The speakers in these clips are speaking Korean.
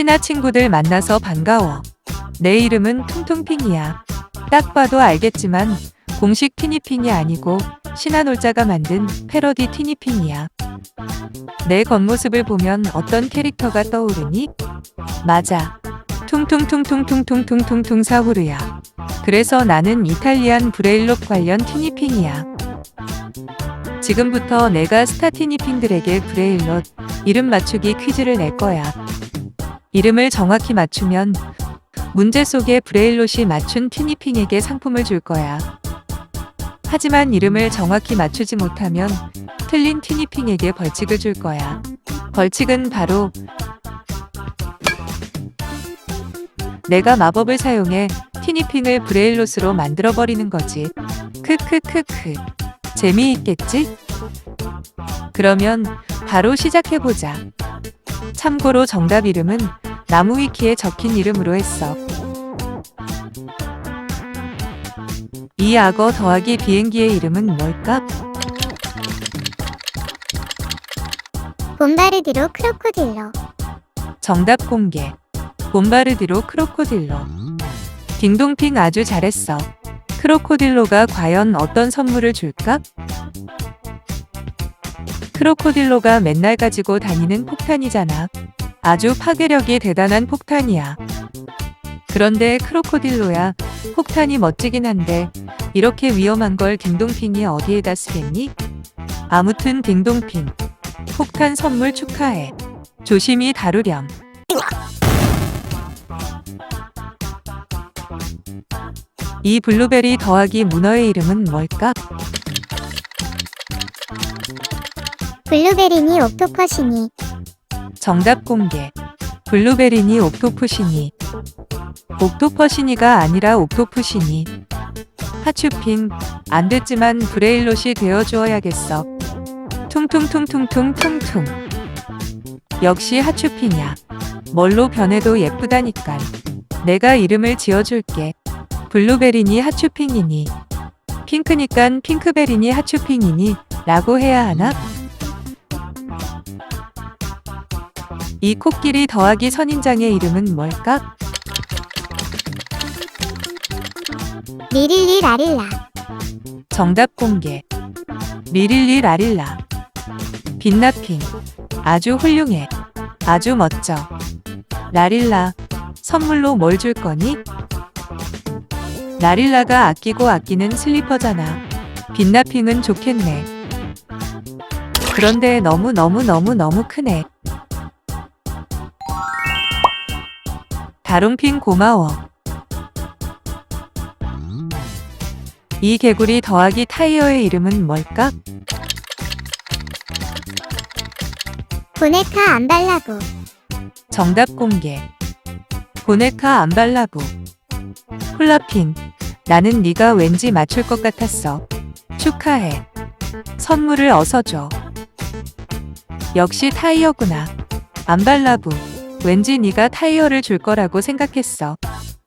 신하 친구들 만나서 반가워. 내 이름은 퉁퉁핑이야. 딱 봐도 알겠지만 공식 티니핑이 아니고 신하 놀자가 만든 패러디 티니핑이야. 내 겉모습을 보면 어떤 캐릭터가 떠오르니? 맞아. 퉁퉁퉁퉁퉁퉁퉁퉁퉁 사후르야. 그래서 나는 이탈리안 브레일롭 관련 티니핑이야. 지금부터 내가 스타 티니핑들에게 브레일롯 이름 맞추기 퀴즈를 낼 거야. 이름을 정확히 맞추면 문제 속에 브레일롯이 맞춘 티니핑에게 상품을 줄 거야. 하지만 이름을 정확히 맞추지 못하면 틀린 티니핑에게 벌칙을 줄 거야. 벌칙은 바로 내가 마법을 사용해 티니핑을 브레일롯으로 만들어버리는 거지. 크크크크. 재미있겠지? 그러면 바로 시작해보자. 참고로 정답 이름은 나무 위키에 적힌 이름으로 했어. 이 악어 더하기 비행기의 이름은 뭘까? 봄바르디로 크로코딜로 정답 공개. 곰바르디로 크로코딜로. 딩동핑 아주 잘했어. 크로코딜로가 과연 어떤 선물을 줄까? 크로코딜로가 맨날 가지고 다니는 폭탄이잖아. 아주 파괴력이 대단한 폭탄이야. 그런데 크로코딜로야, 폭탄이 멋지긴 한데, 이렇게 위험한 걸 딩동핑이 어디에다 쓰겠니? 아무튼 딩동핑. 폭탄 선물 축하해. 조심히 다루렴. 이 블루베리 더하기 문어의 이름은 뭘까? 블루베리니 옥토퍼시니 정답 공개. 블루베리니 옥토푸시니. 옥토퍼시니가 아니라 옥토푸시니. 하츄핑, 안 됐지만 브레일롯이 되어 주어야겠어. 퉁퉁퉁퉁퉁퉁퉁. 역시 하츄핑이야. 뭘로 변해도 예쁘다니깐. 내가 이름을 지어줄게. 블루베리니 하츄핑이니. 핑크니깐 핑크베리니 하츄핑이니. 라고 해야 하나? 이 코끼리 더하기 선인장의 이름은 뭘까? 리릴리 라릴라 정답 공개. 리릴리 라릴라. 빛나핑. 아주 훌륭해. 아주 멋져. 라릴라. 선물로 뭘 줄 거니? 라릴라가 아끼고 아끼는 슬리퍼잖아. 빛나핑은 좋겠네. 그런데 너무너무너무너무 크네. 다롱핑 고마워. 이 개구리 더하기 타이어의 이름은 뭘까? 보네카 안 발라고 정답 공개. 보네카 안 발라고. 훌라핑. 나는 네가 왠지 맞출 것 같았어. 축하해. 선물을 어서 줘. 역시 타이어구나. 안 발라부. 왠지 네가 타이어를 줄 거라고 생각했어.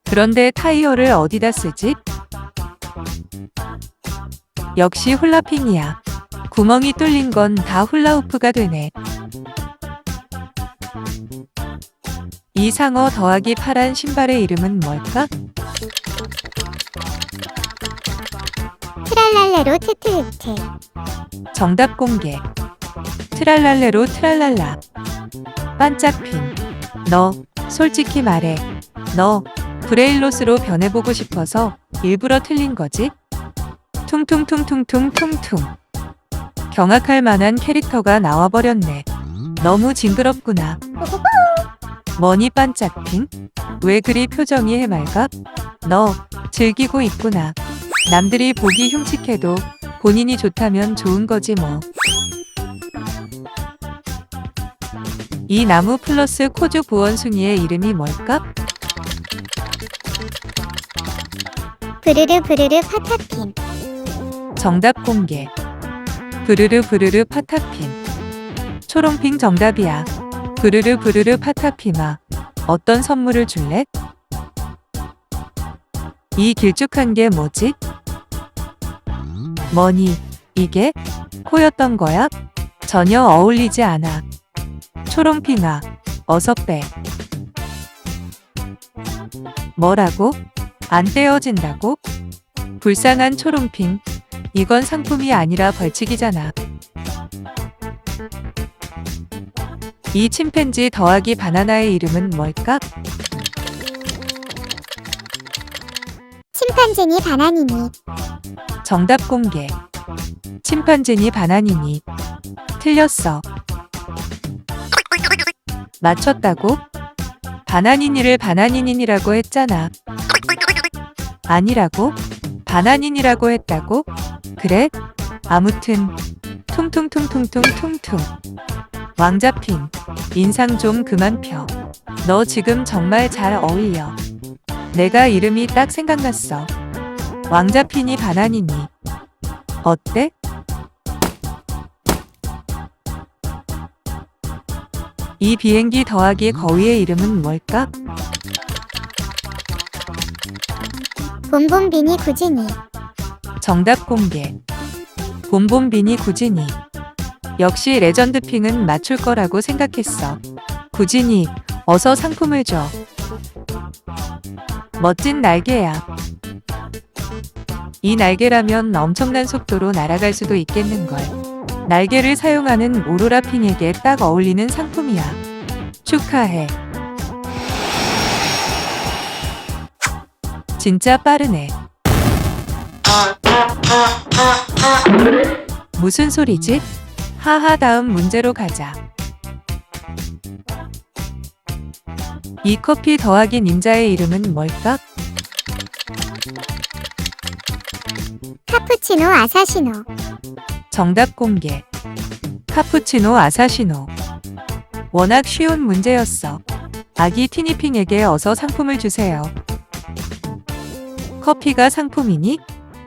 그런데 타이어를 어디다 쓰지? 역시 훌라핑이야. 구멍이 뚫린 건다 훌라후프가 되네. 이 상어 더하기 파란 신발의 이름은 뭘까? 트랄랄레로 트트흐트 정답 공개. 트랄랄레로 트랄랄라. 반짝핀. 너, 솔직히 말해. 너, 브레일롯으로 변해보고 싶어서 일부러 틀린 거지? 퉁퉁퉁퉁퉁퉁퉁. 경악할 만한 캐릭터가 나와버렸네. 너무 징그럽구나. 머니 반짝핑? 왜 그리 표정이 해맑아? 너, 즐기고 있구나. 남들이 보기 흉측해도 본인이 좋다면 좋은 거지 뭐. 이 나무 플러스 코주 보원숭이의 이름이 뭘까? 브르르 브르르 파타핀 정답 공개. 부르르 부르르 파타핀. 초롱핑 정답이야. 부르르 부르르 파타피마. 어떤 선물을 줄래? 이 길쭉한 게 뭐지? 뭐니? 이게? 코였던 거야? 전혀 어울리지 않아. 초롱핑아, 어서 빼. 뭐라고? 안 떼어진다고? 불쌍한 초롱핑. 이건 상품이 아니라 벌칙이잖아. 이 침팬지 더하기 바나나의 이름은 뭘까? 침판지니 바나니니. 정답 공개. 침판지니 바나니니. 틀렸어. 맞췄다고? 바나니니를 바나니니라고 했잖아. 아니라고? 바나니니라고 했다고? 그래? 아무튼 퉁퉁퉁퉁퉁퉁퉁 왕자핑 인상 좀 그만 펴. 너 지금 정말 잘 어울려. 내가 이름이 딱 생각났어. 왕자핀이 바나니니. 어때? 이 비행기 더하기 거위의 이름은 뭘까? 봄봄비니 구지니. 정답 공개. 봄봄비니 구진이. 역시 레전드 핑은 맞출 거라고 생각했어. 구진이, 어서 상품을 줘. 멋진 날개야. 이 날개라면 엄청난 속도로 날아갈 수도 있겠는걸. 날개를 사용하는 오로라 핑에게 딱 어울리는 상품이야. 축하해. 진짜 빠르네. 무슨 소리지? 하하 다음 문제로 가자. 이 커피 더하기 닌자의 이름은 뭘까? 카푸치노 아사시노. 정답 공개. 카푸치노 아사시노. 워낙 쉬운 문제였어. 아기 티니핑에게 어서 상품을 주세요. 커피가 상품이니?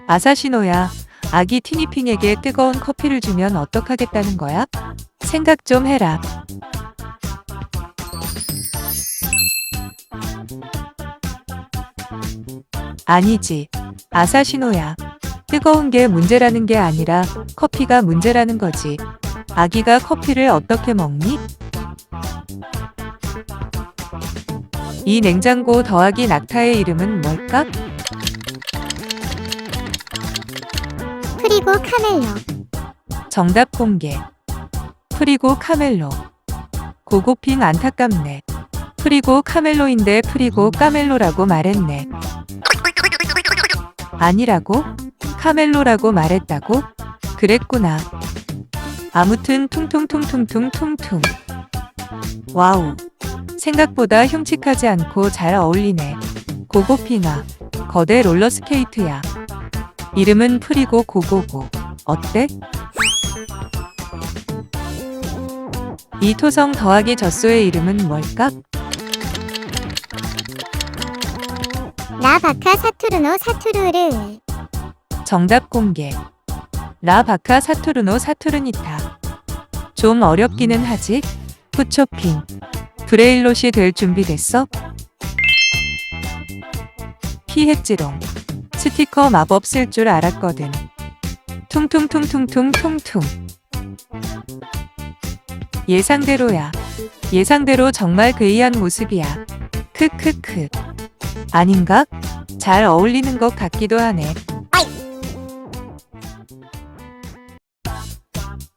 아사시노야. 아기 티니핑에게 뜨거운 커피를 주면 어떡하겠다는 거야? 생각 좀 해라. 아니지. 아사시노야. 뜨거운 게 문제라는 게 아니라 커피가 문제라는 거지. 아기가 커피를 어떻게 먹니? 이 냉장고 더하기 낙타의 이름은 뭘까? 프리고 카멜로. 정답 공개. 프리고 카멜로. 고고핑 안타깝네. 프리고 카멜로인데 프리고 까멜로라고 말했네. 아니라고? 카멜로라고 말했다고? 그랬구나. 아무튼 퉁퉁퉁퉁퉁퉁퉁. 와우. 생각보다 흉측하지 않고 잘 어울리네. 고고핑아. 거대 롤러스케이트야. 이름은 프리고 고고고. 어때? 이 토성 더하기 젖소의 이름은 뭘까? 라바카 사투르노 사투르르. 정답 공개. 라 바카 사투르노 사투르니타. 좀 어렵기는 하지? 푸초핑. 브레일롯이 될 준비됐어? 피했지롱. 스티커 마법 쓸 줄 알았거든. 퉁퉁퉁퉁퉁퉁퉁. 예상대로야. 예상대로 정말 괴이한 모습이야. 크크크. 아닌가? 잘 어울리는 것 같기도 하네.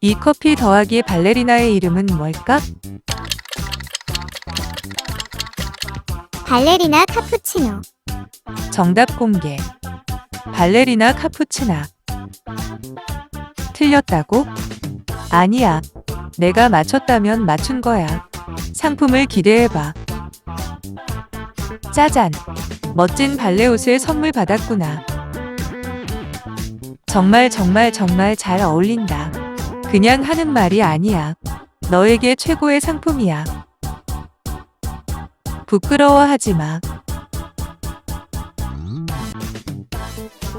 이 커피 더하기 발레리나의 이름은 뭘까? 발레리나 카푸치노. 정답 공개. 발레리나 카푸치나. 틀렸다고? 아니야. 내가 맞췄다면 맞춘 거야. 상품을 기대해봐. 짜잔. 멋진 발레 옷을 선물 받았구나. 정말 정말 정말 잘 어울린다. 그냥 하는 말이 아니야. 너에게 최고의 상품이야. 부끄러워하지 마.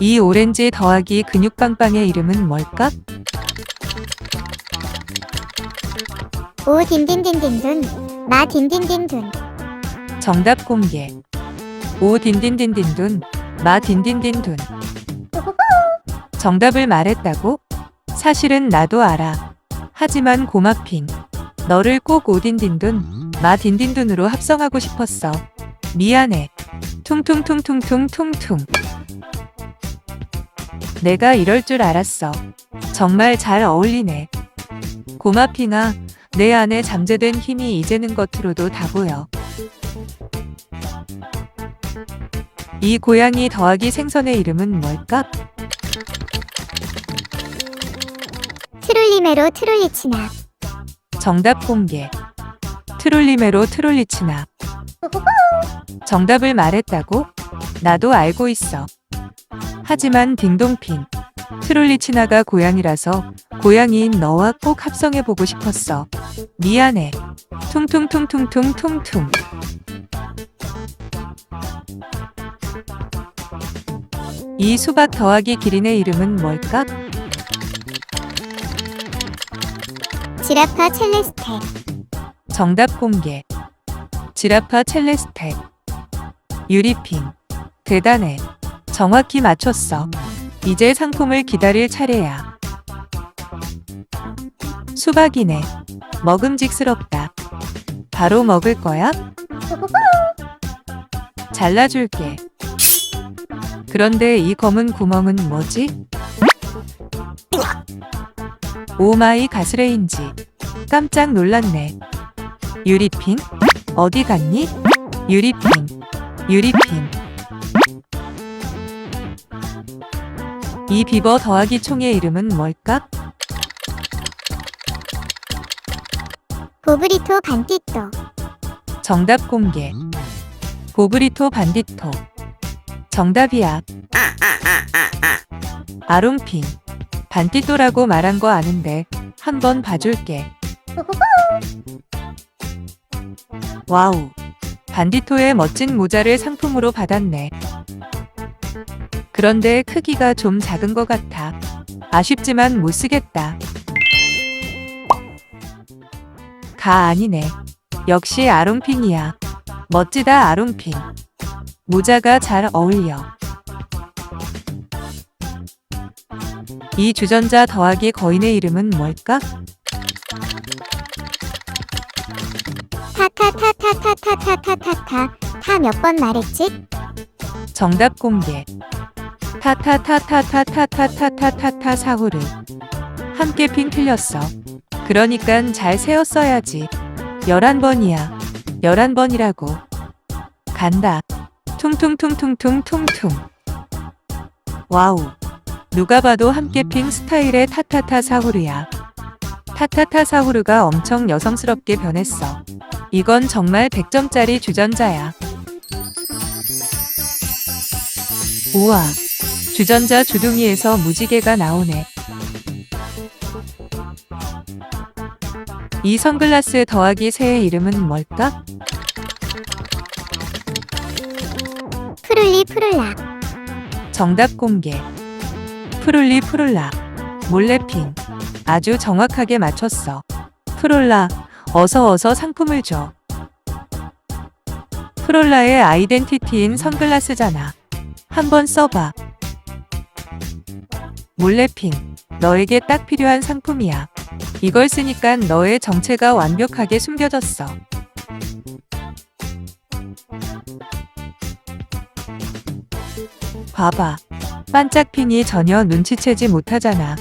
이 오렌지 더하기 근육빵빵의 이름은 뭘까? 오 딘딘딘딘둔. 마 딘딘딘둔. 정답 공개. 오 딘딘딘딘둔, 마 딘딘딘둔. 정답을 말했다고? 사실은 나도 알아. 하지만 고마핑. 너를 꼭 오딘딘둔, 마 딘딘둔으로 합성하고 싶었어. 미안해. 퉁퉁퉁퉁퉁퉁퉁. 내가 이럴 줄 알았어. 정말 잘 어울리네. 고마핑아, 내 안에 잠재된 힘이 이제는 겉으로도 다 보여. 이 고양이 더하기 생선의 이름은 뭘까? 트롤리메로 트롤리 치나. 정답 공개. 트롤리메로 트롤리 치나. 정답을 말했다고? 나도 알고 있어. 하지만 딩동핀. 트롤리 치나가 고양이라서 고양이인 너와 꼭 합성해보고 싶었어. 미안해. 퉁퉁퉁퉁퉁퉁퉁. 이 수박 더하기 기린의 이름은 뭘까? 지라파 첼레스테. 정답 공개. 지라파 첼레스테. 유리핀. 대단해. 정확히 맞췄어. 이제 상품을 기다릴 차례야. 수박이네. 먹음직스럽다. 바로 먹을 거야? 잘라줄게. 그런데 이 검은 구멍은 뭐지? 오마이 가스레인지. 깜짝 놀랐네. 유리핀? 어디 갔니? 유리핀. 유리핀. 이 비버 더하기 총의 이름은 뭘까? 보브리토 반띠또. 정답 공개. 보브리토 반디토. 정답이야. 아롱핀. 반디토라고 말한 거 아는데 한번 봐줄게. 와우. 반디토의 멋진 모자를 상품으로 받았네. 그런데 크기가 좀 작은 것 같아. 아쉽지만 못 쓰겠다. 가 아니네. 역시 아롱핀이야. 멋지다 아롱핀. 모자가 잘 어울려. 이 주전자 더하기 거인의 이름은 뭘까? 타타타타타타타타타타. 타 몇 번 말했지? 정답 공개. 타타타타타타타타타타 사후르. 함께 핑 틀렸어. 그러니깐 잘 세었어야지. 11번이야. 11번이라고. 간다. 퉁퉁퉁퉁퉁퉁퉁. 와우. 누가 봐도 함께 핑 스타일의 타타타 사후르야. 타타타 사후르가 엄청 여성스럽게 변했어. 이건 정말 100점짜리 주전자야. 우와. 주전자 주둥이에서 무지개가 나오네. 이 선글라스 더하기 새의 이름은 뭘까? 푸를리 푸를라. 정답 공개. 푸를리 푸를라. 몰래핑. 아주 정확하게 맞췄어. 푸롤라, 어서 어서 상품을 줘. 푸롤라의 아이덴티티인 선글라스잖아. 한번 써봐. 몰래핑. 너에게 딱 필요한 상품이야. 이걸 쓰니까 너의 정체가 완벽하게 숨겨졌어. 봐봐. 반짝핑이 전혀 눈치채지 못하잖아.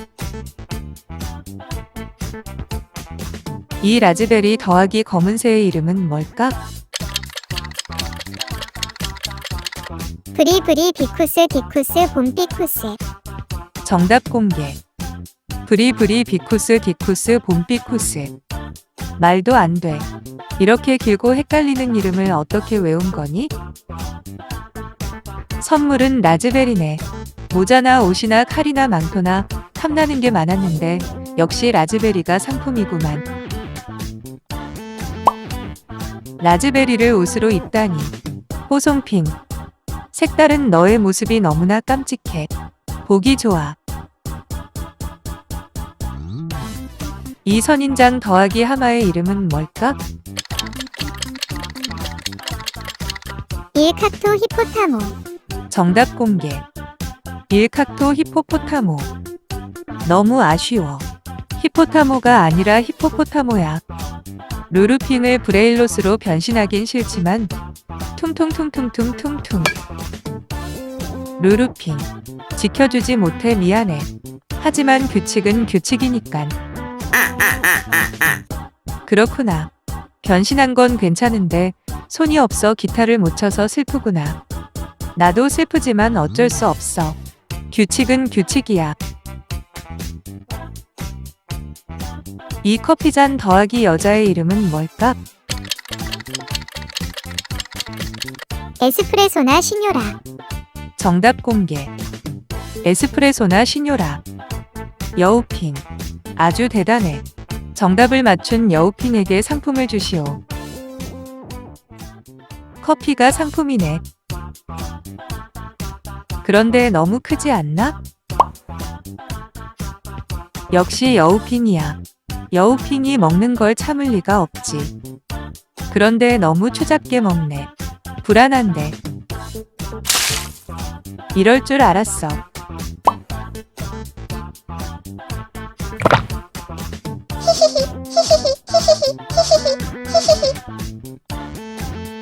이 라즈베리 더하기 검은새의 이름은 뭘까? 브리브리 비쿠스 디쿠스 봄피쿠스. 정답 공개. 브리브리 비쿠스 디쿠스 봄비쿠스. 말도 안 돼. 이렇게 길고 헷갈리는 이름을 어떻게 외운 거니? 선물은 라즈베리네. 모자나 옷이나 칼이나 망토나 탐나는 게 많았는데 역시 라즈베리가 상품이구만. 라즈베리를 옷으로 입다니. 호송핑. 색다른 너의 모습이 너무나 깜찍해. 보기 좋아. 이 선인장 더하기 하마의 이름은 뭘까? 일카토 히포타모. 정답 공개. 일칵토 히포포타모. 너무 아쉬워. 히포타모가 아니라 히포포타모야. 루루핑을 브레일롯으로 변신하긴 싫지만 퉁퉁퉁퉁퉁퉁퉁. 루루핑. 지켜주지 못해 미안해. 하지만 규칙은 규칙이니깐. 그렇구나. 변신한 건 괜찮은데 손이 없어 기타를 못 쳐서 슬프구나. 나도 슬프지만 어쩔 수 없어. 규칙은 규칙이야. 이 커피잔 더하기 여자의 이름은 뭘까? 에스프레소나 시뇨라. 정답 공개. 에스프레소나 시뇨라. 여우핑. 아주 대단해. 정답을 맞춘 여우핑에게 상품을 주시오. 커피가 상품이네. 그런데 너무 크지 않나? 역시 여우핑이야. 여우핑이 먹는 걸 참을 리가 없지. 그런데 너무 추잡게 먹네. 불안한데. 이럴 줄 알았어.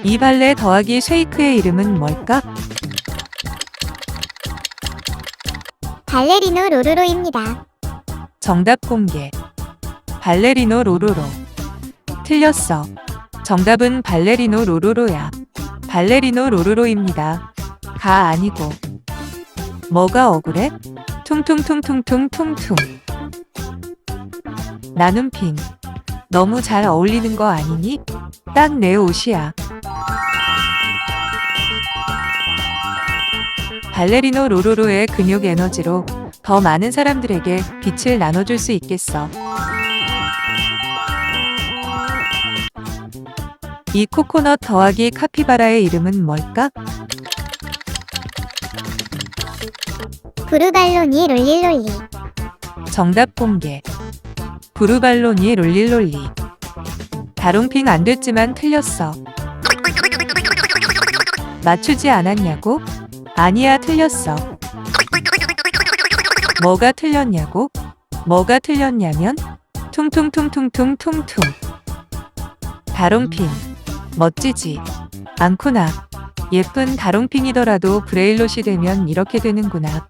이 발레 더하기 쉐이크의 이름은 뭘까? 발레리노 로로로입니다. 정답 공개. 발레리노 로로로. 틀렸어. 정답은 발레리노 로로로야. 발레리노 로로로입니다. 가 아니고. 뭐가 억울해? 퉁퉁퉁퉁퉁퉁퉁. 나는 핑. 너무 잘 어울리는 거 아니니? 딱 내 옷이야. 발레리노 로로로의 근육 에너지로 더 많은 사람들에게 빛을 나눠줄 수 있겠어. 이 코코넛 더하기 카피바라의 이름은 뭘까? 부르발로니 롤리롤리. 정답 공개. 부르발로니 롤릴롤리. 다롱핑 안 됐지만 틀렸어. 맞추지 않았냐고? 아니야, 틀렸어. 뭐가 틀렸냐고? 뭐가 틀렸냐면? 퉁퉁퉁퉁퉁퉁퉁. 다롱핑. 멋지지? 않구나. 예쁜 다롱핑이더라도 브레일롯이 되면 이렇게 되는구나.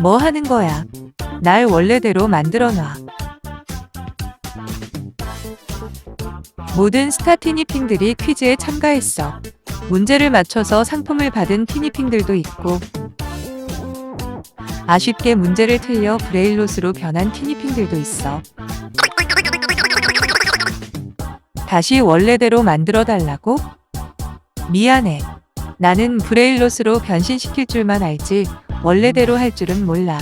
뭐 하는 거야? 날 원래대로 만들어 놔. 모든 스타 티니핑들이 퀴즈에 참가했어. 문제를 맞춰서 상품을 받은 티니핑들도 있고, 아쉽게 문제를 틀려 브레일롯으로 변한 티니핑들도 있어. 다시 원래대로 만들어 달라고? 미안해. 나는 브레일롯으로 변신시킬 줄만 알지, 원래대로 할 줄은 몰라.